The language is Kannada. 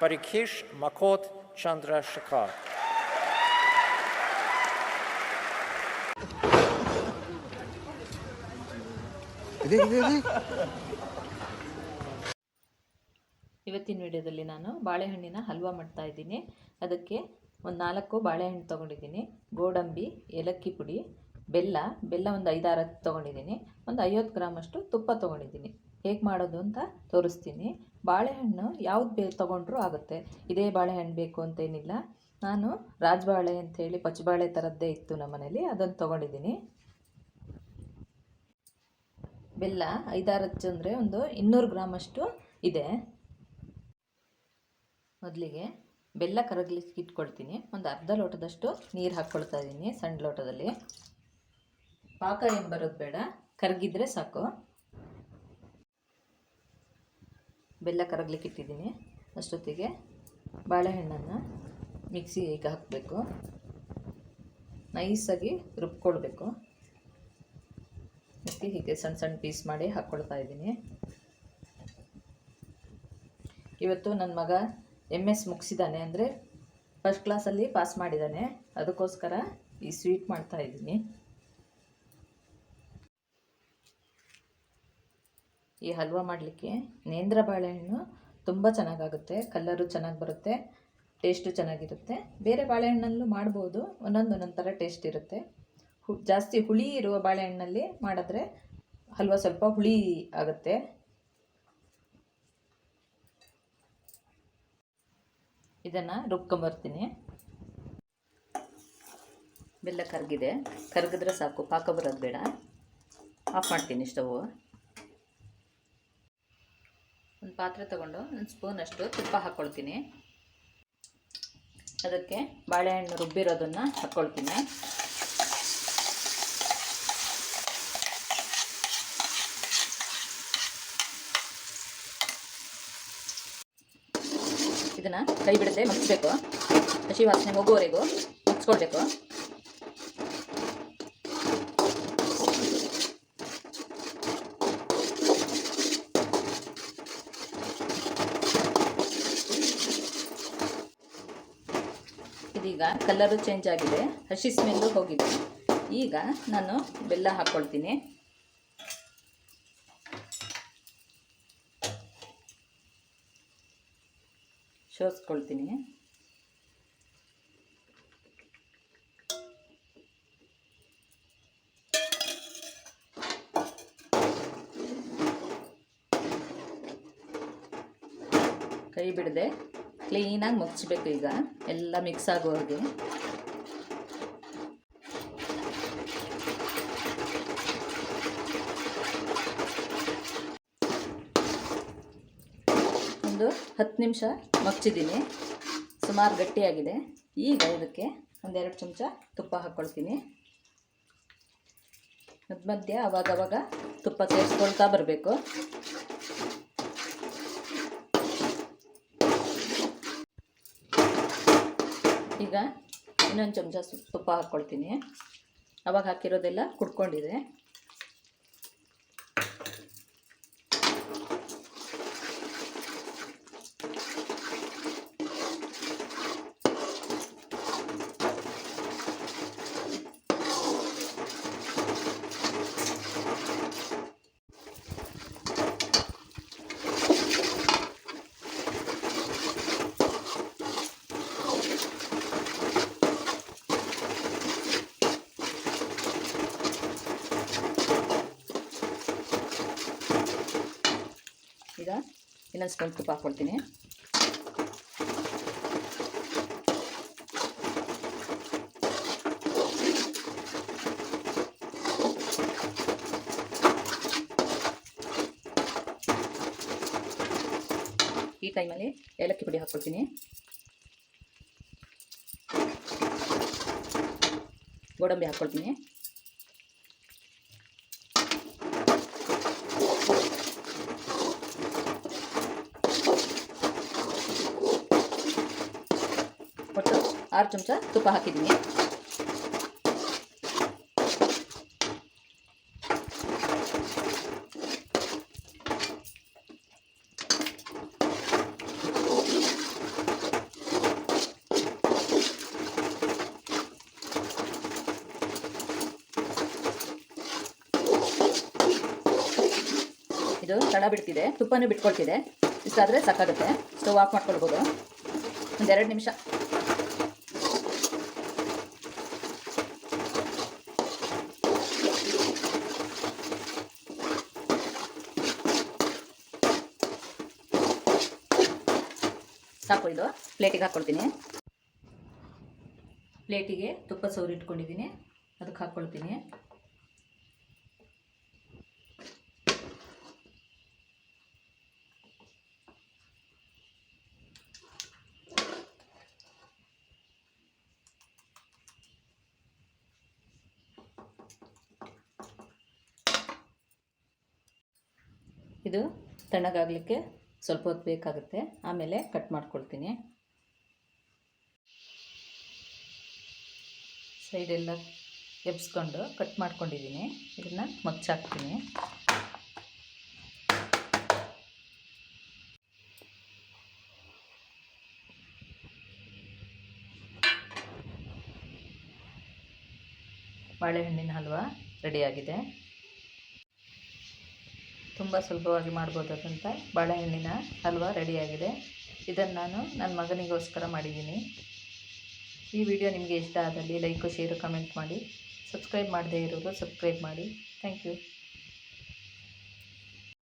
Parikesh Makot Chandra Shekhar. ಇದೆ ಇದೆ ಇದೆ. ಇವತ್ತಿನ ವಿಡಿಯೋದಲ್ಲಿ ನಾನು ಬಾಳೆಹಣ್ಣಿನ ಹಲ್ವಾ ಮಾಡ್ತಾ ಇದ್ದೀನಿ. ಅದಕ್ಕೆ ಒಂದು ನಾಲ್ಕು ಬಾಳೆಹಣ್ಣು ತೊಗೊಂಡಿದ್ದೀನಿ. ಗೋಡಂಬಿ ಏಲಕ್ಕಿ ಪುಡಿ ಬೆಲ್ಲ ಬೆಲ್ಲ ಒಂದು ಐದಾರು ತೊಗೊಂಡಿದ್ದೀನಿ. ಒಂದು ಐವತ್ತು ಗ್ರಾಮಷ್ಟು ತುಪ್ಪ ತೊಗೊಂಡಿದ್ದೀನಿ. ಹೇಗೆ ಮಾಡೋದು ಅಂತ ತೋರಿಸ್ತೀನಿ. ಬಾಳೆಹಣ್ಣು ಯಾವ್ದು ಬೇ, ತೊಗೊಂಡ್ರೂ ಆಗುತ್ತೆ. ಇದೇ ಬಾಳೆಹಣ್ಣು ಬೇಕು ಅಂತೇನಿಲ್ಲ. ನಾನು ರಾಜಬಾಳೆ ಅಂಥೇಳಿ ಪಚ್ಚಬಾಳೆ ಥರದ್ದೇ ಇತ್ತು ನಮ್ಮ ಮನೇಲಿ ಅದನ್ನು ತೊಗೊಂಡಿದ್ದೀನಿ. ಬೆಲ್ಲ ಐದಾರು ಹಚ್ಚು ಅಂದರೆ ಒಂದು ಇನ್ನೂರು ಗ್ರಾಮಷ್ಟು ಇದೆ. ಮೊದಲಿಗೆ ಬೆಲ್ಲ ಕರಗಲಿಕ್ಕೆ ಇಟ್ಕೊಳ್ತೀನಿ. ಒಂದು ಅರ್ಧ ಲೋಟದಷ್ಟು ನೀರು ಹಾಕ್ಕೊಳ್ತಾ ಇದ್ದೀನಿ ಸಣ್ಣ ಲೋಟದಲ್ಲಿ. ಪಾಕ ಏನು ಬರೋದು ಬೇಡ, ಕರಗಿದ್ರೆ ಸಾಕು. ಬೆಲ್ಲ ಕರಗ್ಲಿಕ್ಕೆ ಇಟ್ಟಿದ್ದೀನಿ. ಅಷ್ಟೊತ್ತಿಗೆ ಬಾಳೆಹಣ್ಣನ್ನು ಮಿಕ್ಸಿಗೆ ಹಾಕಬೇಕು. ನೈಸಾಗಿ ರುಬ್ಕೊಳ್ಬೇಕು. ಮತ್ತು ಹೀಗೆ ಸಣ್ಣ ಸಣ್ಣ ಪೀಸ್ ಮಾಡಿ ಹಾಕ್ಕೊಳ್ತಾ ಇದ್ದೀನಿ. ಇವತ್ತು ನನ್ನ ಮಗ ಎಂ ಎಸ್ ಮುಗಿಸಿದ್ದಾನೆ ಅಂದರೆ ಫಸ್ಟ್ ಕ್ಲಾಸಲ್ಲಿ ಪಾಸ್ ಮಾಡಿದ್ದಾನೆ. ಅದಕ್ಕೋಸ್ಕರ ಈ ಸ್ವೀಟ್ ಮಾಡ್ತಾ ಇದ್ದೀನಿ. ಈ ಹಲ್ವಾ ಮಾಡಲಿಕ್ಕೆ ನೇಂದ್ರ ಬಾಳೆಹಣ್ಣು ತುಂಬ ಚೆನ್ನಾಗಾಗುತ್ತೆ ಕಲ್ಲರು ಚೆನ್ನಾಗಿ ಬರುತ್ತೆ ಟೇಸ್ಟು ಚೆನ್ನಾಗಿರುತ್ತೆ. ಬೇರೆ ಬಾಳೆಹಣ್ಣಲ್ಲೂ ಮಾಡ್ಬೋದು, ಒಂದೊಂದು ಒಂದೊಂದು ಥರ ಟೇಸ್ಟ್ ಇರುತ್ತೆ. ಹು, ಜಾಸ್ತಿ ಹುಳಿ ಇರುವ ಬಾಳೆಹಣ್ಣಲ್ಲಿ ಮಾಡಿದ್ರೆ ಹಲ್ವಾ ಸ್ವಲ್ಪ ಹುಳಿ ಆಗುತ್ತೆ. ಇದನ್ನು ರುಬ್ಕೊಂಬರ್ತೀನಿ. ಬೆಲ್ಲ ಕರಗಿದೆ. ಕರಗಿದ್ರೆ ಸಾಕು, ಪಾಕ ಬರೋದು ಬೇಡ. ಆಫ್ ಮಾಡ್ತೀನಿ ಸ್ಟವ್. ಒಂದು ಪಾತ್ರೆ ತಗೊಂಡು ಒಂದು ಸ್ಪೂನಷ್ಟು ತುಪ್ಪ ಹಾಕ್ಕೊಳ್ತೀನಿ. ಅದಕ್ಕೆ ಬಾಳೆಹಣ್ಣು ರುಬ್ಬಿರೋದನ್ನು ಹಾಕ್ಕೊಳ್ತೀನಿ. ಇದನ್ನು ಕೈ ಬಿಡದೆ ಮುಗಿಸ್ಬೇಕು ಹಸಿ ವಾಸನೆ ಹೋಗುವವರೆಗೂ ಮುಗಿಸ್ಕೊಳ್ಬೇಕು ಇದೀಗ ಕಲರು ಚೇಂಜ್ ಆಗಿದೆ. ಹಸಿ ಸ್ಮೆಲ್ಲು ಹೋಗಿದೆ. ಈಗ ನಾನು ಬೆಲ್ಲ ಹಾಕ್ಕೊಳ್ತೀನಿ ಶೋಸ್ಕೊಳ್ತೀನಿ. ಕೈ ಬಿಡದೆ. ಕ್ಲೀನಾಗಿ ಮುಚ್ಚಬೇಕು ಈಗ. ಎಲ್ಲ ಮಿಕ್ಸ್ ಆಗೋರಿಗೆ ಒಂದು ಹತ್ತು ನಿಮಿಷ ಮಗ್ಚಿದ್ದೀನಿ ಸುಮಾರು ಗಟ್ಟಿಯಾಗಿದೆ. ಈಗ ಇದಕ್ಕೆ ಒಂದೆರಡು ಚಮಚ ತುಪ್ಪ ಹಾಕ್ಕೊಳ್ತೀನಿ. ಮಧ್ಯ ಮಧ್ಯೆ ಅವಾಗವಾಗ ತುಪ್ಪ ಸೇರಿಸ್ಕೊಳ್ತಾ ಬರಬೇಕು. ಈಗ ಇನ್ನೊಂದು ಚಮಚ ತುಪ್ಪ ಹಾಕ್ಕೊಳ್ತೀನಿ. ಅವಾಗ ಹಾಕಿರೋದೆಲ್ಲ ಕುಡ್ಕೊಂಡಿದೆ. ಈಗ ಇನ್ನೊಂದು ಸ್ಪೂನ್ ತುಪ್ಪ ಹಾಕ್ಕೊಳ್ತೀನಿ ಈ ಟೈಮಲ್ಲಿ ಏಲಕ್ಕಿ ಪುಡಿ ಹಾಕ್ಕೊಳ್ತೀನಿ ಗೋಡಂಬಿ ಹಾಕ್ಕೊಳ್ತೀನಿ ಆರು ಚಮಚ ತುಪ್ಪ ಹಾಕಿದ್ದೀನಿ. ಇದು ಬಿಡ್ತಿದೆ, ತುಪ್ಪನೂ ಬಿಟ್ಕೊಳ್ತಿದೆ. ಇಷ್ಟಾದರೆ ಸಾಕಾಗುತ್ತೆ. ಸ್ಟವ್ ಆಫ್ ಮಾಡ್ಕೊಳ್ಬೋದು. ಒಂದೆರಡು ನಿಮಿಷ. ಸಾಕು ಇದು. ಪ್ಲೇಟಿಗೆ ಹಾಕ್ಕೊಳ್ತೀನಿ ಪ್ಲೇಟಿಗೆ ತುಪ್ಪ ಸೌರಿ ಇಟ್ಕೊಂಡಿದ್ದೀನಿ. ಅದಕ್ಕೆ ಹಾಕ್ಕೊಳ್ತೀನಿ. ಇದು ತಣ್ಣಗಾಗಲಿಕ್ಕೆ ಸ್ವಲ್ಪ ಹೊತ್ತು ಬೇಕಾಗುತ್ತೆ. ಆಮೇಲೆ ಕಟ್ ಮಾಡ್ಕೊಳ್ತೀನಿ. ಸೈಡೆಲ್ಲ ಎಬ್ಸ್ಕೊಂಡು ಕಟ್ ಮಾಡ್ಕೊಂಡಿದ್ದೀನಿ. ಇದನ್ನು ಮಗ್ಚಾಕ್ತೀನಿ. ಬಾಳೆಹಣ್ಣಿನ ಹಲ್ವಾ ರೆಡಿಯಾಗಿದೆ ತುಂಬ ಸುಲಭವಾಗಿ ಮಾಡ್ಬೋದಾದಂಥ ಬಾಳೆಹಣ್ಣಿನ ಹಲ್ವ ರೆಡಿಯಾಗಿದೆ. ಇದನ್ನು ನಾನು ನನ್ನ ಮಗನಿಗೋಸ್ಕರ ಮಾಡಿದ್ದೀನಿ. ಈ ವಿಡಿಯೋ ನಿಮಗೆ ಇಷ್ಟ ಆದಲ್ಲಿ ಲೈಕು, ಶೇರು, ಕಮೆಂಟ್ ಮಾಡಿ. ಸಬ್ಸ್ಕ್ರೈಬ್ ಮಾಡದೇ ಇರೋರು ಸಬ್ಸ್ಕ್ರೈಬ್ ಮಾಡಿ. Thank you.